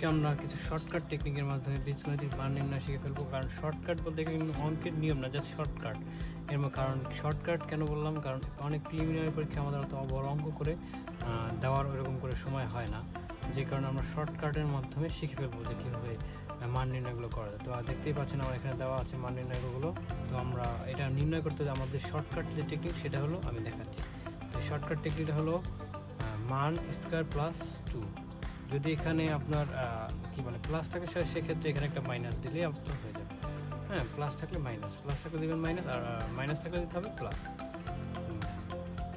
আজকে আমরা কিছু শর্টকাট টেকনিকের মাধ্যমে বীজগণিতিক মান নির্ণয় শিখে ফেলব, কারণ শর্টকাট বলতে কিন্তু অঙ্কের নিয়ম না জাস্ট শর্টকাট এর কারণ শর্টকাট কেন বললাম? কারণ অনেক প্রিলিমিনারি পরীক্ষা আমাদের অত বড় অঙ্ক করে দেওয়ার ওরকম করে সময় হয় না। যে কারণে আমরা শর্টকাটের মাধ্যমে শিখে ফেলব যে কীভাবে মান নির্ণয়গুলো করা যায়। তো দেখতেই পাচ্ছেন আমার এখানে দেওয়া আছে মান নির্ণয়গুলো তো, আমরা এটা নির্ণয় করতে আমাদের শর্টকাট যে টেকনিক সেটা হলো আমি দেখাচ্ছি। তো শর্টকাট টেকনিকটা হলো মান স্কোয়ার প্লাস টু যদি এখানে আপনার কি বলে প্লাস থাকে সেক্ষেত্রে এখানে একটা মাইনাস দিলেই আপনার হয়ে যাবে। হ্যাঁ প্লাস থাকলে মাইনাস প্লাস থাকলে দেবেন মাইনাস আর মাইনাস থাকলে দিতে হবে প্লাস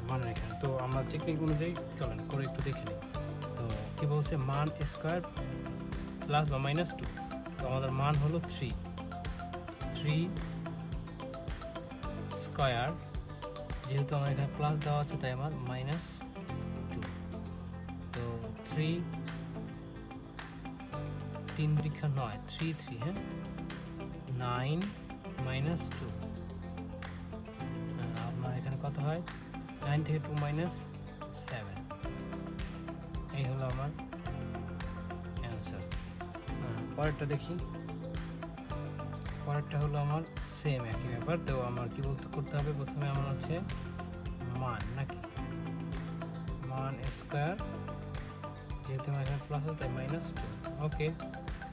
মানে এখানে। তো আমরা টেকনিক অনুযায়ী চলেন, করে একটু দেখে নিই। তো কী বলছে? মান স্কোয়ার প্লাস বা মাইনাস টু তো আমাদের মান হলো থ্রি থ্রি স্কোয়ার যেহেতু আমার এখানে প্লাস দেওয়া আছে, তাই আমার মাইনাস টু তো থ্রি তিন পরীক্ষা নয় থ্রি থ্রি হ্যাঁ? নাইন মাইনাস টু আপনার এখানে কত হয়? নাইন থেকে টু মাইনাস সেভেন এই হলো আমার অ্যান্সার পরেরটা দেখি। পরেরটা হলো আমার সেম একই ব্যাপার। তো আমার কি বলতে করতে হবে? প্রথমে আমার হচ্ছে মান, নাকি? মান স্কোয়ার যেহেতু আমার এখানে প্লাস আছে, তাই মাইনাস টু ওকে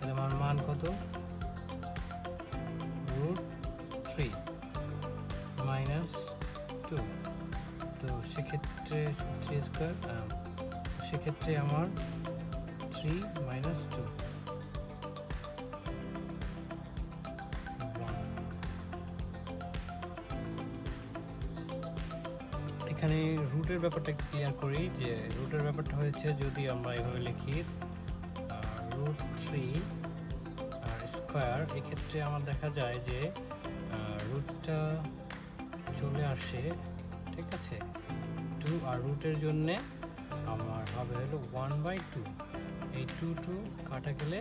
তাহলে আমার মান কত? রুট থ্রি মাইনাস টু তো সেক্ষেত্রে থ্রি স্কোয়ার সেক্ষেত্রে আমার থ্রি মাইনাস টু এখানে রুটের ব্যাপারটা ক্লিয়ার করি যে রুটের ব্যাপারটা হয়েছে যদি আমরা এভাবে লিখি রুট থ্রি স্কোয়ার এক্ষেত্রে আমার দেখা যায় যে রুটটা চলে আসে, ঠিক আছে? টু আর রুটের জন্যে আমার হবে হলো ওয়ান বাই টু এই টু টু কাটা গেলে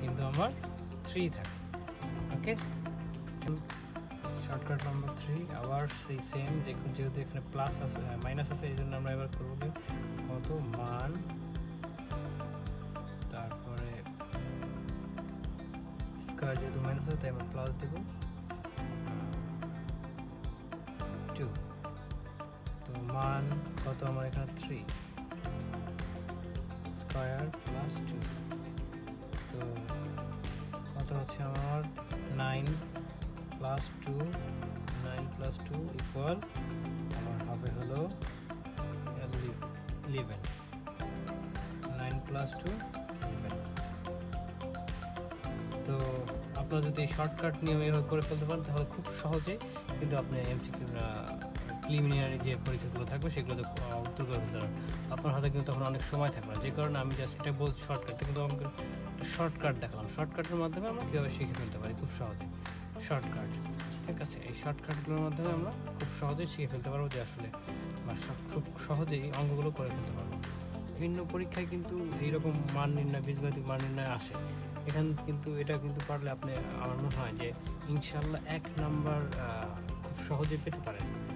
কিন্তু আমার থ্রি থাকে। ওকে শর্টকাট নাম্বার থ্রি আবার সেই সেম দেখুন যেহেতু এখানে প্লাস আছে মাইনাস আছে, এই জন্য আমরা এবার করব কত? স্কোয়ার যেহেতু মাইনাস আছে তাই আমরা প্লাস দেবো। টু তো মান কত আমার এখানে? থ্রি স্কোয়ার প্লাস টু তো কত হচ্ছে আমার? Nine plus two nine plus two equal আমার হবে হলো ইলেভেন নাইন প্লাস টু আপনারা যদি শর্টকাট নিয়মে এভাবে করে ফেলতে পারেন, তাহলে খুব সহজে কিন্তু আপনি এমসিকিউ প্রিলিমিনারি যে পরীক্ষাগুলো থাকবে সেগুলোতে উত্তর করে ফেলতে পারবেন। আপনার হাতে কিন্তু তখন অনেক সময় থাকবে না। যে কারণে আমি জাস্ট এটা বলছি শর্টকাটটা কিন্তু আমাকে শর্টকাট দেখালাম। শর্টকাটের মাধ্যমে আমরা কীভাবে শিখে ফেলতে পারি? খুব সহজে। শর্টকাট ঠিক আছে? এই শর্টকাটগুলোর মাধ্যমে আমরা খুব সহজেই শিখে ফেলতে পারব যে আসলে খুব সহজেই অঙ্কগুলো করে ফেলতে পারব। বিভিন্ন পরীক্ষায় কিন্তু এইরকম মান নির্ণয়, বীজগণিতিক মান নির্ণয় আসে। এখান কিন্তু, এটা কিন্তু পারলে আপনি, আমার মনে হয় যে ইনশাল্লাহ এক নাম্বার খুব সহজে পেতে পারেন।